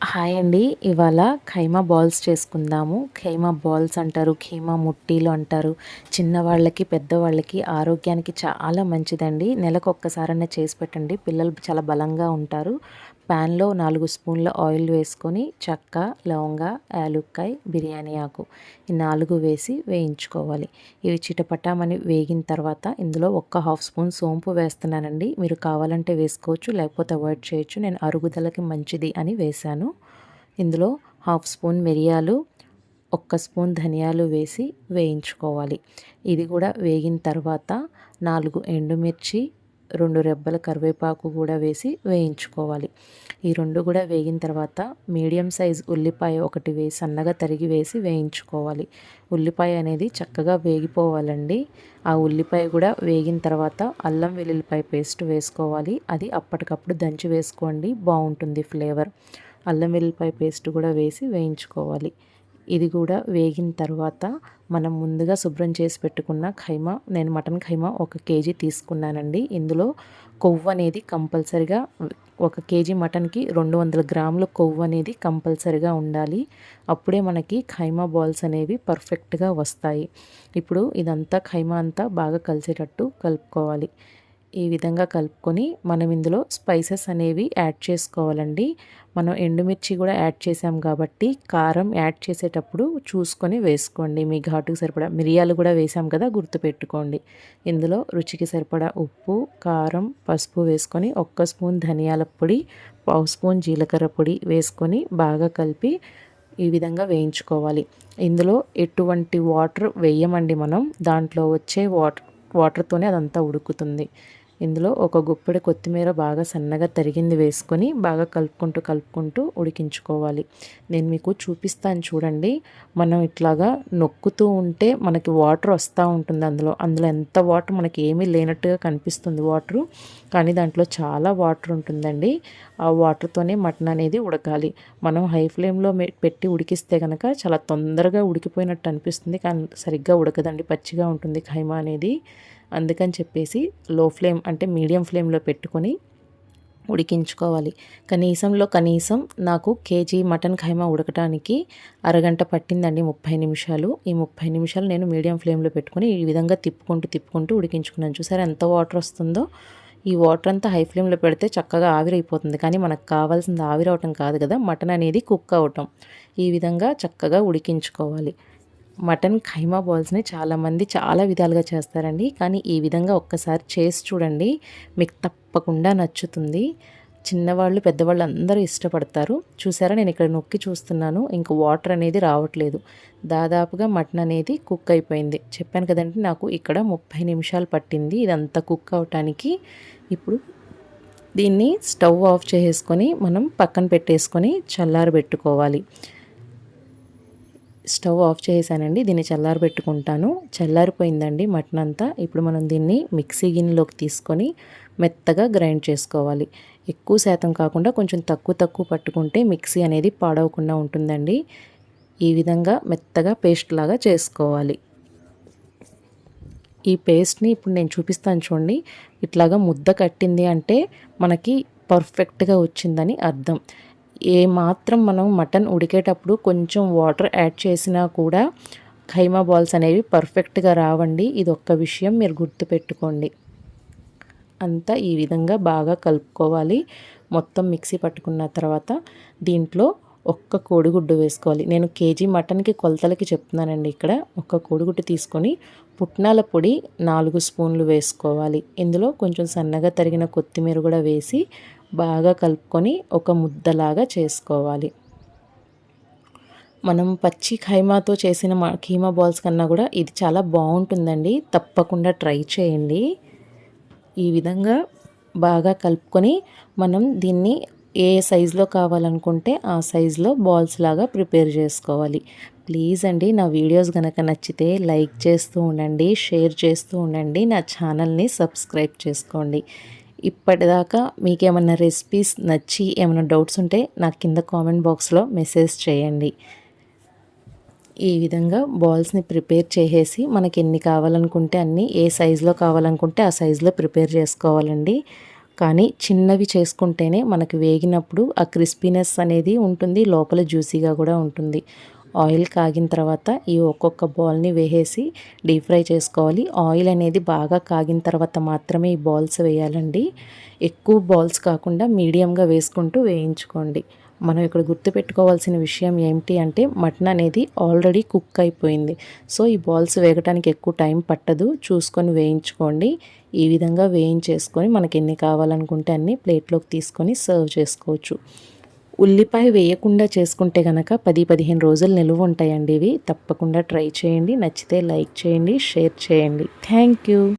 Hi అండి. ఇవాళ ఖైమా balls చేసుకుందాము. ఖైమా బాల్స్ అంటారు ఖీమా ముట్టీలు అంటారు. చిన్నవాళ్ళకి పెద్దవాళ్ళకి ఆరోగ్యానికి చాలా మంచిదండి. నెలకు ఒక్కసారైనా చేసి పెట్టండి. పిల్లలు చాలా బలంగా ఉంటారు. ప్యాన్లో నాలుగు స్పూన్ల ఆయిల్ వేసుకొని చెక్క లవంగ యాలుక్కాయ బిర్యానీ ఆకు ఈ నాలుగు వేసి వేయించుకోవాలి. ఇవి చిటపటామని వేగిన తర్వాత ఇందులో ఒక్క హాఫ్ స్పూన్ సోంపు వేస్తున్నానండి. మీరు కావాలంటే వేసుకోవచ్చు లేకపోతే అవాయిడ్ చేయొచ్చు. నేను అరుగుదలకి మంచిది అని వేశాను. ఇందులో హాఫ్ స్పూన్ మిరియాలు ఒక్క స్పూన్ ధనియాలు వేసి వేయించుకోవాలి. ఇది కూడా వేగిన తర్వాత నాలుగు ఎండుమిర్చి రెండు రెబ్బల కరివేపాకు కూడా వేసి వేయించుకోవాలి. ఈ రెండు కూడా వేగిన తర్వాత మీడియం సైజ్ ఉల్లిపాయ ఒకటి వేసి సన్నగా తరిగి వేసి వేయించుకోవాలి. ఉల్లిపాయ అనేది చక్కగా వేగిపోవాలండి. ఆ ఉల్లిపాయ కూడా వేగిన తర్వాత అల్లం వెల్లుల్లిపాయ పేస్ట్ వేసుకోవాలి. అది అప్పటికప్పుడు దంచి వేసుకోండి. బాగుంటుంది ఫ్లేవర్. అల్లం వెల్లిపాయ పేస్ట్ కూడా వేసి వేయించుకోవాలి. ఇది కూడా వేగిన తర్వాత మనం ముందుగా శుభ్రం చేసి పెట్టుకున్న ఖైమా నేను మటన్ ఖైమా ఒక కేజీ తీసుకున్నానండి. ఇందులో కొవ్వు అనేది కంపల్సరిగా ఒక కేజీ మటన్కి రెండు వందల గ్రాముల కొవ్వు అనేది కంపల్సరిగా ఉండాలి. అప్పుడే మనకి ఖైమా బాల్స్ అనేవి పర్ఫెక్ట్గా వస్తాయి. ఇప్పుడు ఇదంతా ఖైమా అంతా బాగా కలిసేటట్టు కలుపుకోవాలి. ఈ విధంగా కలుపుకొని మనం ఇందులో స్పైసెస్ అనేవి యాడ్ చేసుకోవాలండి. మనం ఎండుమిర్చి కూడా యాడ్ చేసాం కాబట్టి కారం యాడ్ చేసేటప్పుడు చూసుకొని వేసుకోండి. మీ ఘాటుకు సరిపడా మిరియాలు కూడా వేసాం కదా గుర్తుపెట్టుకోండి ఇందులో రుచికి సరిపడా ఉప్పు కారం పసుపు వేసుకొని ఒక్క స్పూన్ ధనియాల పొడి పావు స్పూన్ జీలకర్ర పొడి వేసుకొని బాగా కలిపి ఈ విధంగా వేయించుకోవాలి. ఇందులో ఎటువంటి వాటర్ వేయమండి మనం. దాంట్లో వచ్చే వాటర్ వాటర్తోనే అదంతా ఉడుకుతుంది. ఇందులో ఒక గుప్పెడు కొత్తిమీర బాగా సన్నగా తరిగింది వేసుకొని బాగా కలుపుకుంటూ కలుపుకుంటూ ఉడికించుకోవాలి. నేను మీకు చూపిస్తాను చూడండి. మనం ఇట్లాగా నొక్కుతూ ఉంటే మనకి వాటర్ వస్తూ ఉంటుంది అందులో. అందులో ఎంత వాటర్ మనకి ఏమీ లేనట్టుగా కనిపిస్తుంది వాటరు. కానీ దాంట్లో చాలా వాటర్ ఉంటుందండి. ఆ వాటర్తోనే మటన్ అనేది ఉడకాలి. మనం హై ఫ్లేమ్లో పెట్టి ఉడికిస్తే కనుక చాలా తొందరగా ఉడికిపోయినట్టు అనిపిస్తుంది. కానీ సరిగ్గా ఉడకదండి. పచ్చిగా ఉంటుంది ఖైమా అనేది. అందుకని చెప్పేసి లో ఫ్లేమ్ అంటే మీడియం ఫ్లేమ్లో పెట్టుకొని ఉడికించుకోవాలి. కనీసంలో కనీసం నాకు కేజీ మటన్ ఖైమా ఉడకటానికి అరగంట పట్టిందండి ముప్పై నిమిషాలు. ఈ ముప్పై నిమిషాలు నేను మీడియం ఫ్లేమ్లో పెట్టుకొని ఈ విధంగా తిప్పుకుంటూ తిప్పుకుంటూ ఉడికించుకున్నాను. చూసారు ఎంత వాటర్ వస్తుందో? ఈ వాటర్ అంతా హై ఫ్లేమ్లో పెడితే చక్కగా ఆవిరైపోతుంది. కానీ మనకు కావాల్సింది ఆవిరవటం కాదు కదా మటన్ అనేది కుక్ అవటం. ఈ విధంగా చక్కగా ఉడికించుకోవాలి. మటన్ ఖైమా బాల్స్ని చాలామంది చాలా విధాలుగా చేస్తారండి. కానీ ఈ విధంగా ఒక్కసారి చేసి చూడండి. మీకు తప్పకుండా నచ్చుతుంది. చిన్నవాళ్ళు పెద్దవాళ్ళు అందరూ ఇష్టపడతారు. చూసారా? నేను ఇక్కడ నొక్కి చూస్తున్నాను. ఇంక వాటర్ అనేది రావట్లేదు. దాదాపుగా మటన్ అనేది కుక్ అయిపోయింది. చెప్పాను కదండి నాకు ఇక్కడ ముప్పై నిమిషాలు పట్టింది ఇదంతా కుక్ అవటానికి. ఇప్పుడు దీన్ని స్టవ్ ఆఫ్ చేసుకొని మనం పక్కన పెట్టేసుకొని చల్లారబెట్టుకోవాలి. స్టవ్ ఆఫ్ చేశానండి దీన్ని చల్లారబెట్టుకుంటాను చల్లారిపోయిందండి మటన్ అంతా ఇప్పుడు మనం దీన్ని మిక్సీ గిన్నెలోకి తీసుకొని మెత్తగా గ్రైండ్ చేసుకోవాలి. ఎక్కువ శాతం కాకుండా కొంచెం తక్కువ తక్కువ పట్టుకుంటే మిక్సీ అనేది పాడవకుండా ఉంటుందండి. ఈ విధంగా మెత్తగా పేస్ట్ లాగా చేసుకోవాలి. ఈ పేస్ట్ని ఇప్పుడు నేను చూపిస్తాను చూడండి. ఇట్లాగా ముద్ద కట్టింది అంటే మనకి పర్ఫెక్ట్గా వచ్చిందని అర్థం. ఏ మాత్రం మనం మటన్ ఉడికేటప్పుడు కొంచెం వాటర్ యాడ్ చేసినా కూడా ఖైమా బాల్స్ అనేవి పర్ఫెక్ట్గా రావండి. ఇది ఒక్క విషయం మీరు గుర్తుపెట్టుకోండి. అంతా ఈ విధంగా బాగా కలుపుకోవాలి. మొత్తం మిక్సీ పట్టుకున్న తర్వాత దీంట్లో ఒక్క కోడిగుడ్డు వేసుకోవాలి. నేను కేజీ మటన్కి కొలతలకి చెప్తున్నానండి ఇక్కడ. ఒక్క కోడిగుడ్డు తీసుకొని పుట్నాల పొడి నాలుగు స్పూన్లు వేసుకోవాలి. ఇందులో కొంచెం సన్నగా తరిగిన కొత్తిమీర కూడా వేసి బాగా కలుపుకొని ఒక ముద్దలాగా చేసుకోవాలి. మనం పచ్చి ఖైమాతో చేసిన కీమా బాల్స్ కన్నా కూడా ఇది చాలా బాగుంటుందండి. తప్పకుండా ట్రై చేయండి. ఈ విధంగా బాగా కలుపుకొని మనం దీన్ని ఏ సైజులో కావాలనుకుంటే ఆ సైజులో బాల్స్ లాగా ప్రిపేర్ చేసుకోవాలి. ప్లీజ్ అండి నా వీడియోస్ కనుక నచ్చితే లైక్ చేస్తూ ఉండండి షేర్ చేస్తూ ఉండండి నా ఛానల్ని సబ్స్క్రైబ్ చేసుకోండి. ఇప్పటిదాకా మీకు ఏమైనా రెసిపీస్ నచ్చి ఏమైనా డౌట్స్ ఉంటే నాకు కింద కామెంట్ బాక్స్లో మెసేజ్ చేయండి. ఈ విధంగా బాల్స్ని ప్రిపేర్ చేసేసి మనకి ఎన్ని కావాలనుకుంటే అన్ని ఏ సైజులో కావాలనుకుంటే ఆ సైజులో ప్రిపేర్ చేసుకోవాలండి. కానీ చిన్నవి చేసుకుంటేనే మనకి వేగినప్పుడు ఆ క్రిస్పీనెస్ అనేది ఉంటుంది లోపల జ్యూసీగా కూడా ఉంటుంది. ఆయిల్ కాగిన తర్వాత ఈ ఒక్కొక్క బాల్ని వేసేసి డీప్ ఫ్రై చేసుకోవాలి. ఆయిల్ అనేది బాగా కాగిన తర్వాత మాత్రమే ఈ బాల్స్ వేయాలండి. ఎక్కువ బాల్స్ కాకుండా మీడియంగా వేసుకుంటూ వేయించుకోండి. మనం ఇక్కడ గుర్తుపెట్టుకోవాల్సిన విషయం ఏమిటి అంటే మటన్ అనేది ఆల్రెడీ కుక్ అయిపోయింది. సో ఈ బాల్స్ వేగటానికి ఎక్కువ టైం పట్టదు. చూసుకొని వేయించుకోండి. ఈ విధంగా వేయించేసుకొని మనకి ఎన్ని కావాలనుకుంటే అన్ని ప్లేట్లోకి తీసుకొని సర్వ్ చేసుకోవచ్చు. ఉల్లిపాయ వేయకుండా చేసుకుంటే కనుక పది పదిహేను రోజులు నిలువ ఉంటాయండి ఇవి. తప్పకుండా ట్రై చేయండి. నచ్చితే లైక్ చేయండి షేర్ చేయండి. Thank you.